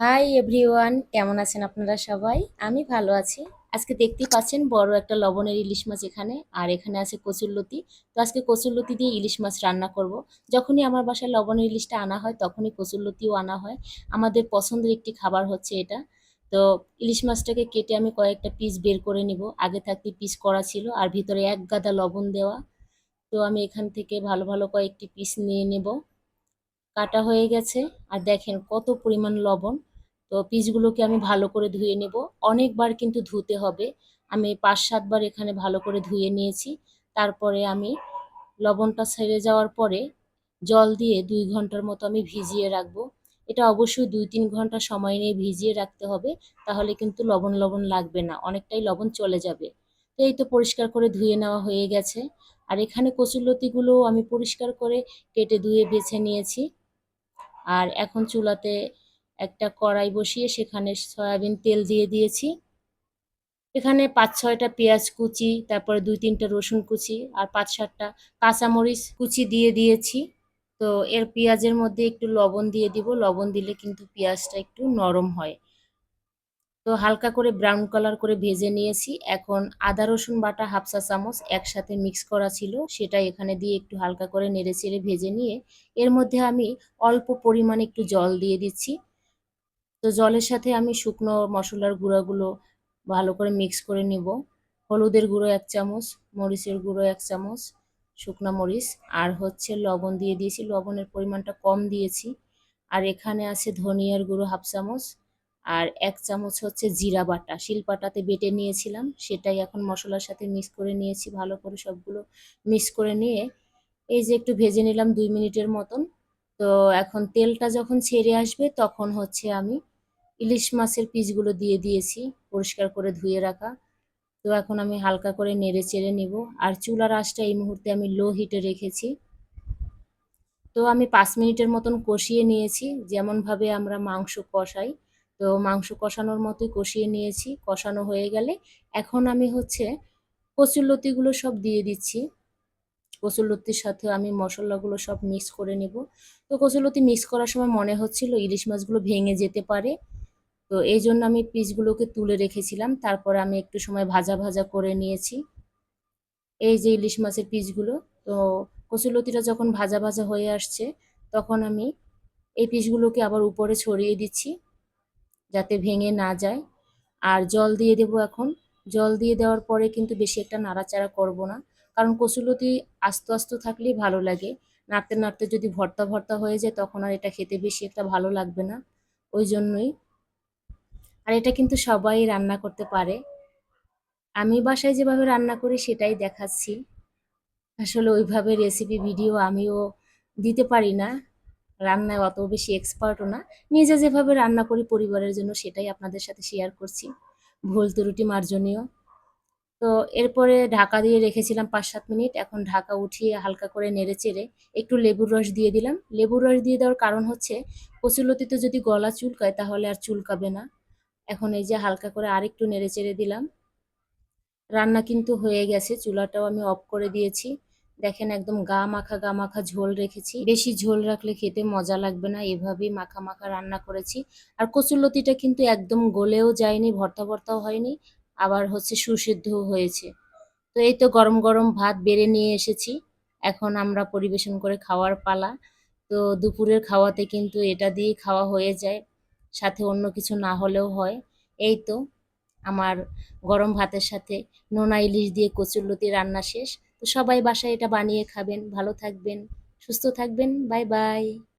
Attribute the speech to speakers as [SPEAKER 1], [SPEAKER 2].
[SPEAKER 1] Hi everyone কেমন আছেন আপনারা সবাই? আমি ভালো আছি। আজকে দেখতেই পাচ্ছেন বড় একটা লবণের ইলিশ মাছ এখানে, আর এখানে আছে কচুরলতি তো আজকে কচুরলতি দিয়ে ইলিশ মাছ রান্না করব। যখনই আমার বাসায় লবণের ইলিশটা আনা হয়, তখনই কচুরলতিও আনা হয়। আমাদের পছন্দের একটি খাবার হচ্ছে এটা। তো ইলিশ মাছটাকে কেটে আমি কয়েকটা পিস বের করে নিব। আগে থাকতে পিস করা ছিল, আর ভিতরে এক গাদা লবণ দেওয়া। তো আমি এখান থেকে ভালো ভালো কয়েকটি পিস নিয়ে নেব। কাটা হয়ে গেছে, আর দেখেন কত পরিমাণ লবণ। তো পিসগুলোকে আমি ভালো করে ধুয়ে নেব। অনেকবার কিন্তু ধুতে হবে। আমি পাঁচ সাতবার এখানে ভালো করে ধুয়ে নিয়েছি। তারপরে আমি লবণটা ছেড়ে যাওয়ার পরে জল দিয়ে দুই ঘণ্টার মতো আমি ভিজিয়ে রাখব। এটা অবশ্যই দুই, তিন ঘণ্টা সময় নিয়ে ভিজিয়ে রাখতে হবে, তাহলে কিন্তু লবণ লবণ লাগবে না, অনেকটাই লবণ চলে যাবে। তো এই তো পরিষ্কার করে ধুয়ে নেওয়া হয়ে গেছে। আর এখানে কচুরলতিগুলো আমি পরিষ্কার করে কেটে ধুয়ে বেছে নিয়েছি। আর এখন চুলাতে একটা কড়াই বসিয়ে সেখানে সয়াবিন তেল দিয়ে দিয়েছি। এখানে পাঁচ ছয়টা পেঁয়াজ কুচি, তারপরে দুই তিনটা রসুন কুচি আর পাঁচ সাতটা কাঁচামরিচ কুচি দিয়ে দিয়েছি। তো এর পেঁয়াজের মধ্যে একটু লবণ দিয়ে দিব। লবণ দিলে কিন্তু পেঁয়াজটা একটু নরম হয়। তো হালকা করে ব্রাউন কালার করে ভেজে নিয়েছি। এখন আদা, রসুন বাটা হাফসা চামচ একসাথে মিক্স করা ছিল। সেটা এখানে দিয়ে একটু হালকা করে নেড়ে চেড়ে ভেজে নিয়ে এর মধ্যে আমি অল্প পরিমাণে একটু জল দিয়ে দিচ্ছি। তো জলের সাথে আমি শুকনো মশলার গুঁড়াগুলো ভালো করে মিক্স করে নিব। হলুদের গুঁড়ো এক চামচ, মরিচের গুঁড়ো এক চামচ, শুকনো মরিচ, আর হচ্ছে লবণ দিয়ে দিয়েছি। লবণের পরিমাণটা কম দিয়েছি। আর এখানে আছে ধনিয়ার গুঁড়ো হাফ চামচ, আর এক চামচ হচ্ছে জিরা বাটা। শিলপাটাতে বেটে নিয়েছিলাম, সেটাই এখন মশলার সাথে মিক্স করে নিয়েছি, ভালো করে সবগুলো মিক্স করে নিয়ে। এই যে একটু ভেজে নিলাম দুই মিনিটের মতন। তো এখন তেলটা যখন ছেড়ে আসবে, তখন হচ্ছে আমি ইলিশ মাছের পিসগুলো দিয়ে দিয়েছি, পরিষ্কার করে ধুয়ে রাখা। তো এখন আমি হালকা করে নেড়ে চেড়ে নিব। আর চুলার আঁচটা এই মুহূর্তে আমি লো হিটে রেখেছি। তো আমি পাঁচ মিনিটের মতন কষিয়ে নিয়েছি, যেমনভাবে আমরা মাংস কষাই। তো মাংস কষানোর মতোই কষিয়ে নিয়েছি, কষানো হয়ে গেলে এখন আমি হচ্ছে কচুরলতিগুলো সব দিয়ে দিচ্ছি। কচুরলতির সাথে আমি মশলাগুলো সব মিক্স করে নেব। তো কচুরলতি মিক্স করার সময় মনে হচ্ছিল ইলিশ মাছগুলো ভেঙে যেতে পারে। তো এই জন্য আমি পিসগুলোকে তুলে রেখেছিলাম। তারপরে আমি একটু সময় ভাজা ভাজা করে নিয়েছি। এই যে ইলিশ মাছের পিসগুলো, তো কচুলতিটা যখন ভাজা ভাজা হয়ে আসছে, তখন আমি এই পিসগুলোকে আবার উপরে ছড়িয়ে দিচ্ছি, যাতে ভেঙে না যায়। আর জল দিয়ে দেব এখন। জল দিয়ে দেওয়ার পরে কিন্তু বেশি একটা নাড়াচাড়া করব না। কারণ কচুলতি আস্ত আস্ত থাকলেই ভালো লাগে। নাড়তে নাড়তে যদি ভর্তা ভর্তা হয়ে যায়, তখন আর এটা খেতে বেশি একটা ভালো লাগবে না। ওই জন্যই আর এটা কিন্তু সবাই রান্না করতে পারে। আমি বাসায় যেভাবে রান্না করি সেটাই দেখাচ্ছি। আসলে ওইভাবে রেসিপি ভিডিও আমিও দিতে পারি না। রান্নায় অত বেশি এক্সপার্টও না। নিজে যেভাবে রান্না করি পরিবারের জন্য সেটাই আপনাদের সাথে শেয়ার করছি। ভুল ত্রুটি মার্জনীয়। তো এরপরে ঢাকা দিয়ে রেখেছিলাম পাঁচ সাত মিনিট। এখন ঢাকা উঠিয়ে হালকা করে নেড়ে চেড়ে একটু লেবুর রস দিয়ে দিলাম। লেবুর রস দিয়ে দেওয়ার কারণ হচ্ছে কচুলতিতে যদি গলা চুলকায় তাহলে আর চুলকাবে না। এখন এই যে হালকা করে আরেকটু নেড়ে চেড়ে দিলাম। রান্না কিন্তু হয়ে গেছে, চুলাটাও আমি অফ করে দিয়েছি। দেখেন একদম গা মাখা গা মাখা ঝোল রেখেছি। বেশি ঝোল রাখলে খেতে মজা লাগবে না, এভাবেই মাখা মাখা রান্না করেছি। আর কচুরলতিটা কিন্তু একদম গলেও যায়নি, ভর্তা, ভর্তাও হয়নি, আবার হচ্ছে সুসিদ্ধও হয়েছে। তো এই তো গরম গরম ভাত বেড়ে নিয়ে এসেছি। এখন আমরা পরিবেশন করে খাওয়ার পালা। তো দুপুরের খাওয়াতে কিন্তু এটা দিয়েই খাওয়া হয়ে যায়। সাথে অন্য কিছু না হলেও হয়। এই তো আমার গরম ভাতের সাথে নোনা ইলিশ দিয়ে কচুরলতি রান্না শেষ। তো সবাই বাসায় এটা বানিয়ে খাবেন। ভালো থাকবেন, সুস্থ থাকবেন। Bye bye.